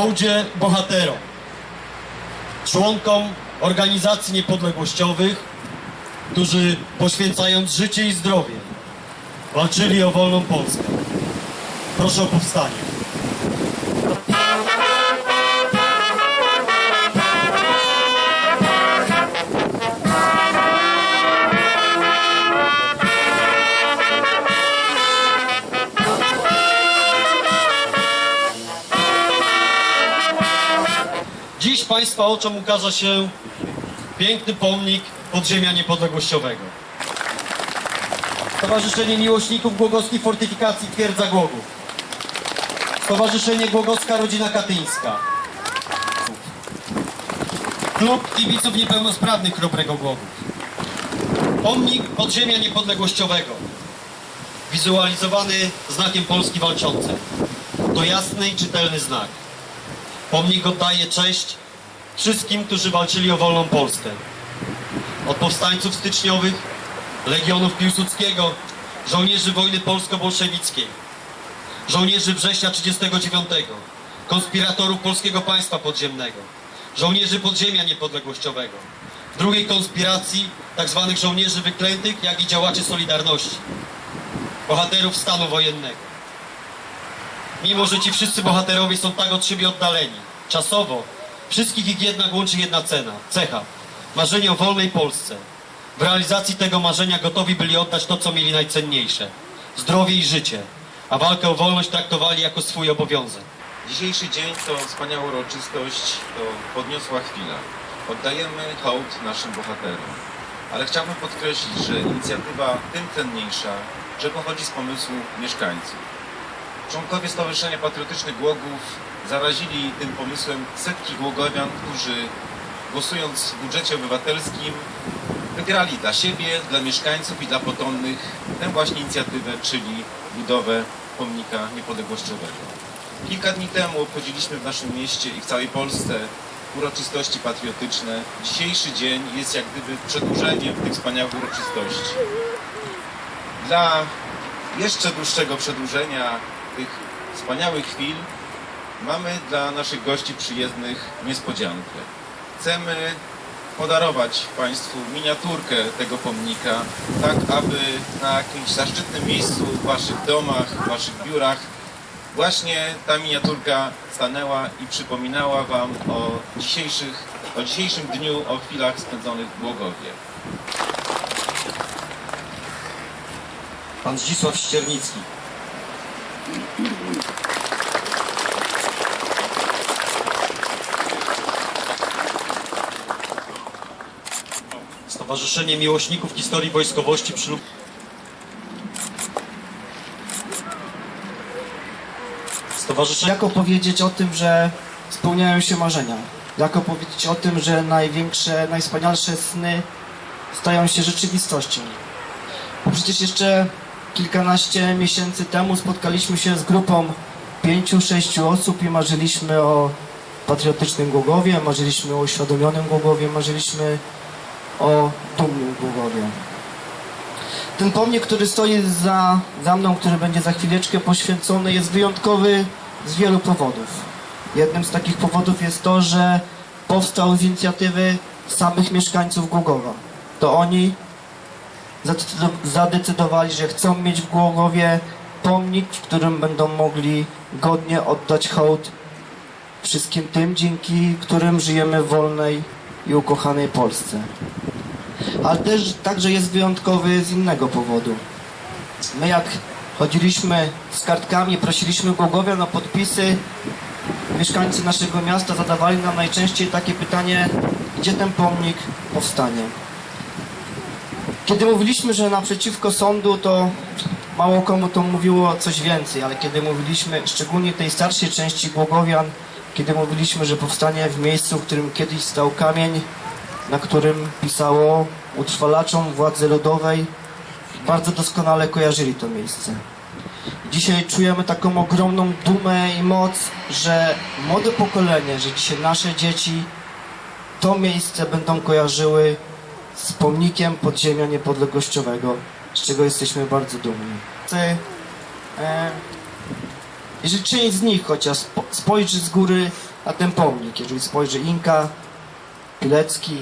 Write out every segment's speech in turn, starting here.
hołdzie bohaterom, członkom organizacji niepodległościowych, którzy poświęcając życie i zdrowie walczyli o wolną Polskę. Proszę o powstanie. Państwa oczom ukaże się piękny pomnik podziemia niepodległościowego. Stowarzyszenie Miłośników Głogowskiej Fortyfikacji Twierdza Głogów. Stowarzyszenie Głogowska Rodzina Katyńska. Klub Kibiców Niepełnosprawnych Chrobrego Głogów. Pomnik Podziemia Niepodległościowego. Wizualizowany znakiem Polski Walczącej. To jasny i czytelny znak. Pomnik oddaje cześć wszystkim, którzy walczyli o wolną Polskę. Od powstańców styczniowych, legionów Piłsudskiego, żołnierzy wojny polsko-bolszewickiej, żołnierzy września 39, konspiratorów Polskiego Państwa Podziemnego, żołnierzy podziemia niepodległościowego, drugiej konspiracji tzw. żołnierzy wyklętych, jak i działaczy Solidarności, bohaterów stanu wojennego. Mimo, że ci wszyscy bohaterowie są tak od siebie oddaleni, czasowo, wszystkich ich jednak łączy jedna cena, cecha, marzenie o wolnej Polsce. W realizacji tego marzenia gotowi byli oddać to, co mieli najcenniejsze, zdrowie i życie, a walkę o wolność traktowali jako swój obowiązek. Dzisiejszy dzień to wspaniała uroczystość, to podniosła chwila. Oddajemy hołd naszym bohaterom. Ale chciałbym podkreślić, że inicjatywa tym cenniejsza, że pochodzi z pomysłu mieszkańców. Członkowie Stowarzyszenia Patriotycznych Głogów zarazili tym pomysłem setki głogowian, którzy głosując w budżecie obywatelskim wygrali dla siebie, dla mieszkańców i dla potomnych tę właśnie inicjatywę, czyli budowę pomnika niepodległościowego. Kilka dni temu obchodziliśmy w naszym mieście i w całej Polsce uroczystości patriotyczne. Dzisiejszy dzień jest jak gdyby przedłużeniem tych wspaniałych uroczystości. Dla jeszcze dłuższego przedłużenia tych wspaniałych chwil mamy dla naszych gości przyjezdnych niespodziankę. Chcemy podarować Państwu miniaturkę tego pomnika, tak aby na jakimś zaszczytnym miejscu w Waszych domach, w Waszych biurach właśnie ta miniaturka stanęła i przypominała Wam o, dzisiejszych, o dzisiejszym dniu, o chwilach spędzonych w Głogowie. Pan Zdzisław Ściernicki. Stowarzyszenie Miłośników Historii Wojskowości przy Stowarzyszenie Jak opowiedzieć o tym, że spełniają się marzenia? Jak opowiedzieć o tym, że największe, najwspanialsze sny stają się rzeczywistością? Bo przecież jeszcze kilkanaście miesięcy temu spotkaliśmy się z grupą pięciu, sześciu osób i marzyliśmy o patriotycznym Głogowie, marzyliśmy o uświadomionym Głogowie, marzyliśmy o dumnym Głogowie. Ten pomnik, który stoi za, za mną, który będzie za chwileczkę poświęcony, jest wyjątkowy z wielu powodów. Jednym z takich powodów jest to, że powstał z inicjatywy samych mieszkańców Głogowa. To oni zadecydo- zadecydowali, że chcą mieć w Głogowie pomnik, w którym będą mogli godnie oddać hołd wszystkim tym, dzięki którym żyjemy w wolnej i ukochanej Polsce ale też także jest wyjątkowy z innego powodu. My jak chodziliśmy z kartkami, prosiliśmy Głogowian o podpisy, mieszkańcy naszego miasta zadawali nam najczęściej takie pytanie, gdzie ten pomnik powstanie. Kiedy mówiliśmy, że naprzeciwko sądu, to mało komu to mówiło coś więcej, ale kiedy mówiliśmy, szczególnie tej starszej części Głogowian, kiedy mówiliśmy, że powstanie w miejscu, w którym kiedyś stał kamień, na którym pisało utrwalaczom władzy ludowej, bardzo doskonale kojarzyli to miejsce. Dzisiaj czujemy taką ogromną dumę i moc, że młode pokolenie, że dzisiaj nasze dzieci to miejsce będą kojarzyły z pomnikiem podziemia niepodległościowego, z czego jesteśmy bardzo dumni. Chcę, e, jeżeli część z nich chociaż spo- spojrzy z góry na ten pomnik. Jeżeli spojrzy Inka, Pilecki,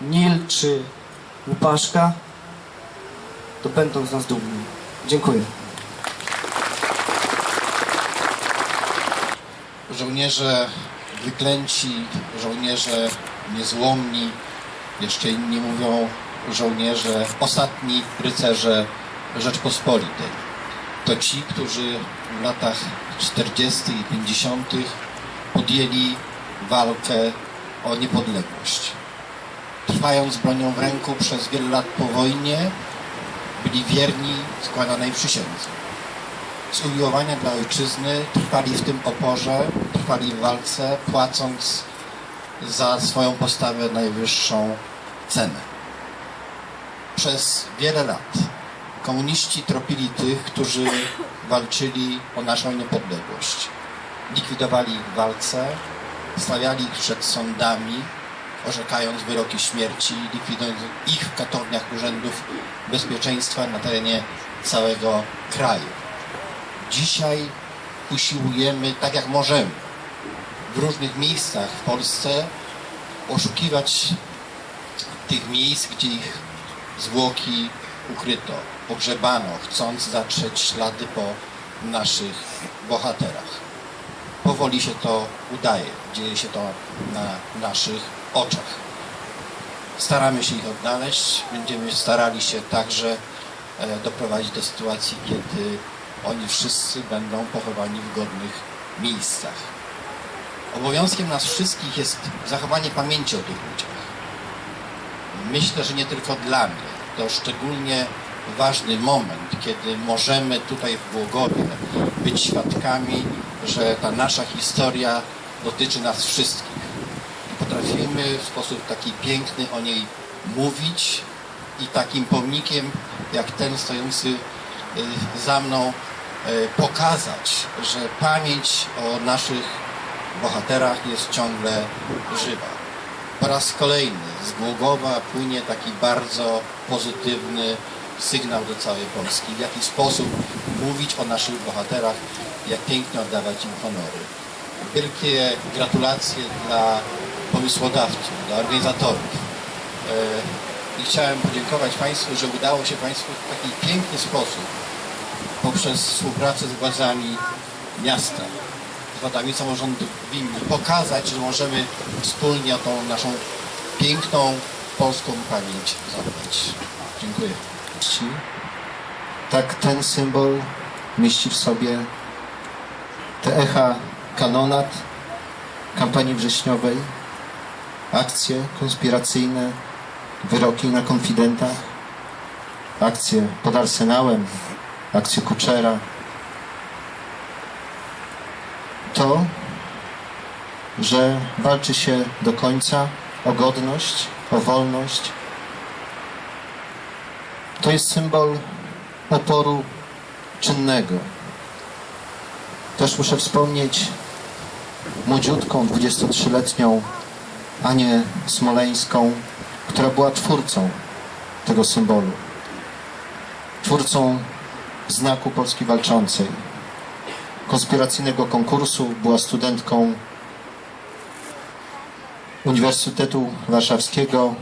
Nil czy Łupaszka, to będą z nas dumni. Dziękuję. żołnierze wyklęci, żołnierze niezłomni, jeszcze inni mówią żołnierze, ostatni rycerze Rzeczpospolitej. To ci, którzy w latach 40. i 50. podjęli walkę o niepodległość. Trwając bronią w ręku przez wiele lat po wojnie, byli wierni składanej przysiędze z umiłowania dla ojczyzny trwali w tym oporze, trwali w walce, płacąc za swoją postawę najwyższą cenę. Przez wiele lat komuniści tropili tych, którzy walczyli o naszą niepodległość. Likwidowali ich w walce, stawiali ich przed sądami, orzekając wyroki śmierci, likwidując ich w katowniach urzędów bezpieczeństwa na terenie całego kraju dzisiaj usiłujemy, tak jak możemy, w różnych miejscach w Polsce oszukiwać tych miejsc, gdzie ich zwłoki ukryto, pogrzebano, chcąc zatrzeć ślady po naszych bohaterach. Powoli się to udaje, dzieje się to na naszych oczach. Staramy się ich odnaleźć, będziemy starali się także e, doprowadzić do sytuacji, kiedy oni wszyscy będą pochowani w godnych miejscach. Obowiązkiem nas wszystkich jest zachowanie pamięci o tych ludziach. Myślę, że nie tylko dla mnie. To szczególnie ważny moment, kiedy możemy tutaj w Głogowie być świadkami, że ta nasza historia dotyczy nas wszystkich. W sposób taki piękny o niej mówić i takim pomnikiem jak ten stojący y, za mną y, pokazać, że pamięć o naszych bohaterach jest ciągle żywa. Po raz kolejny z Głogowa płynie taki bardzo pozytywny sygnał do całej Polski. W jaki sposób mówić o naszych bohaterach, jak pięknie oddawać im honory. Wielkie gratulacje dla pomysłodawców, dla organizatorów. E, I chciałem podziękować Państwu, że udało się Państwu w taki piękny sposób poprzez współpracę z władzami miasta, z władami samorządowymi pokazać, że możemy wspólnie o tą naszą piękną polską pamięć zadbać. Dziękuję. Tak ten symbol mieści w sobie te echa kanonat kampanii wrześniowej, akcje konspiracyjne, wyroki na konfidentach, akcje pod Arsenałem, akcje Kuczera. To, że walczy się do końca o godność, o wolność, to jest symbol oporu czynnego. Też muszę wspomnieć młodziutką, 23-letnią Anię Smoleńską, która była twórcą tego symbolu. Twórcą znaku Polski Walczącej. Konspiracyjnego konkursu była studentką Uniwersytetu Warszawskiego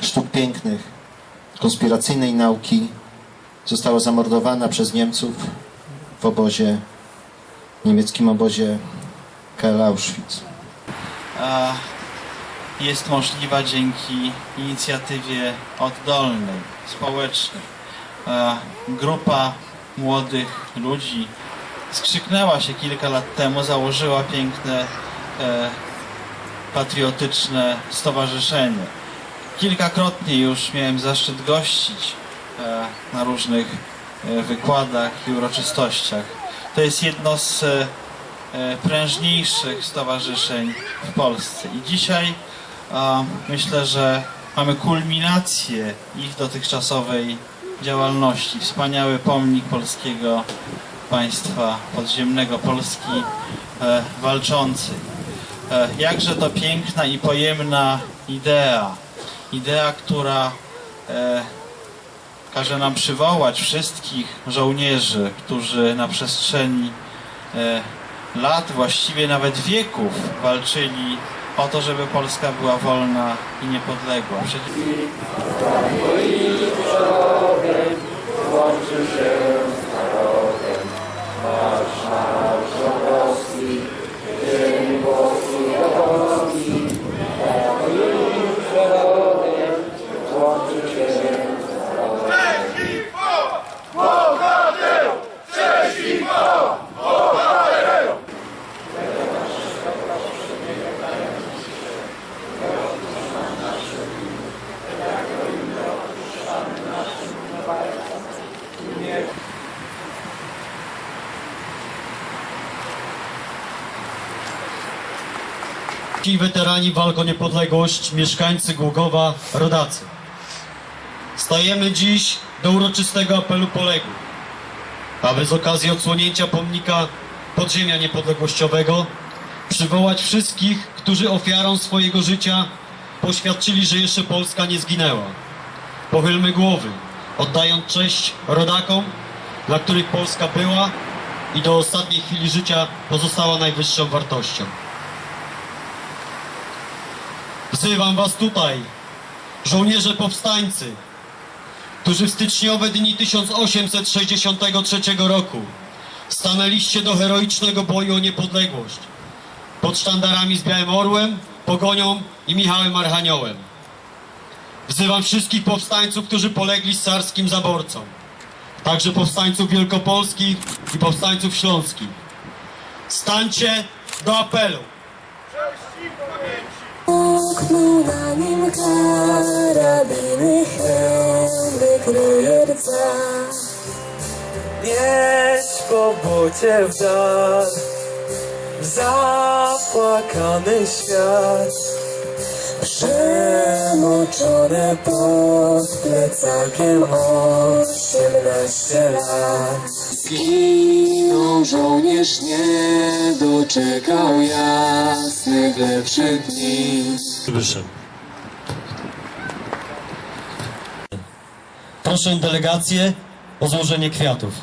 Sztuk Pięknych konspiracyjnej nauki została zamordowana przez Niemców w obozie, niemieckim obozie KL Auschwitz. Jest możliwa dzięki inicjatywie oddolnej, społecznej. A, Grupa młodych ludzi skrzyknęła się kilka lat temu, założyła piękne, e, patriotyczne stowarzyszenie. Kilkakrotnie już miałem zaszczyt gościć e, na różnych e, wykładach i uroczystościach. To jest jedno z e, e, prężniejszych stowarzyszeń w Polsce. I dzisiaj myślę, że mamy kulminację ich dotychczasowej działalności. Wspaniały pomnik polskiego państwa podziemnego, Polski e, walczącej. Jakże to piękna i pojemna idea. Idea, która e, każe nam przywołać wszystkich żołnierzy, którzy na przestrzeni e, lat, właściwie nawet wieków walczyli o to, żeby Polska była wolna i niepodległa. Przecież... weterani walk o niepodległość, mieszkańcy Głogowa, rodacy. Stajemy dziś do uroczystego apelu poległych, aby z okazji odsłonięcia pomnika podziemia niepodległościowego przywołać wszystkich, którzy ofiarą swojego życia poświadczyli, że jeszcze Polska nie zginęła. Pochylmy głowy, oddając cześć rodakom, dla których Polska była i do ostatniej chwili życia pozostała najwyższą wartością. Wzywam was tutaj, żołnierze powstańcy, którzy w styczniowe dni 1863 roku stanęliście do heroicznego boju o niepodległość pod sztandarami z Białym Orłem, Pogonią i Michałem Archaniołem. Wzywam wszystkich powstańców, którzy polegli z carskim zaborcą, także powstańców wielkopolskich i powstańców śląskich. Stańcie do apelu. Oknął na nim karabiny, hełmy kryje rdza. Jedź po bucie w dal, w zapłakany świat. Przemoczone pod plecakiem osiemnaście lat. Zginął żołnierz, nie doczekał jasnych, lepszych dni. Wyszedł. Proszę delegację o złożenie kwiatów.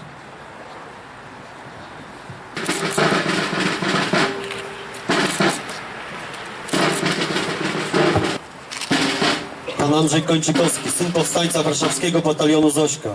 Pan Andrzej Kończykowski, syn powstańca warszawskiego batalionu Zośka.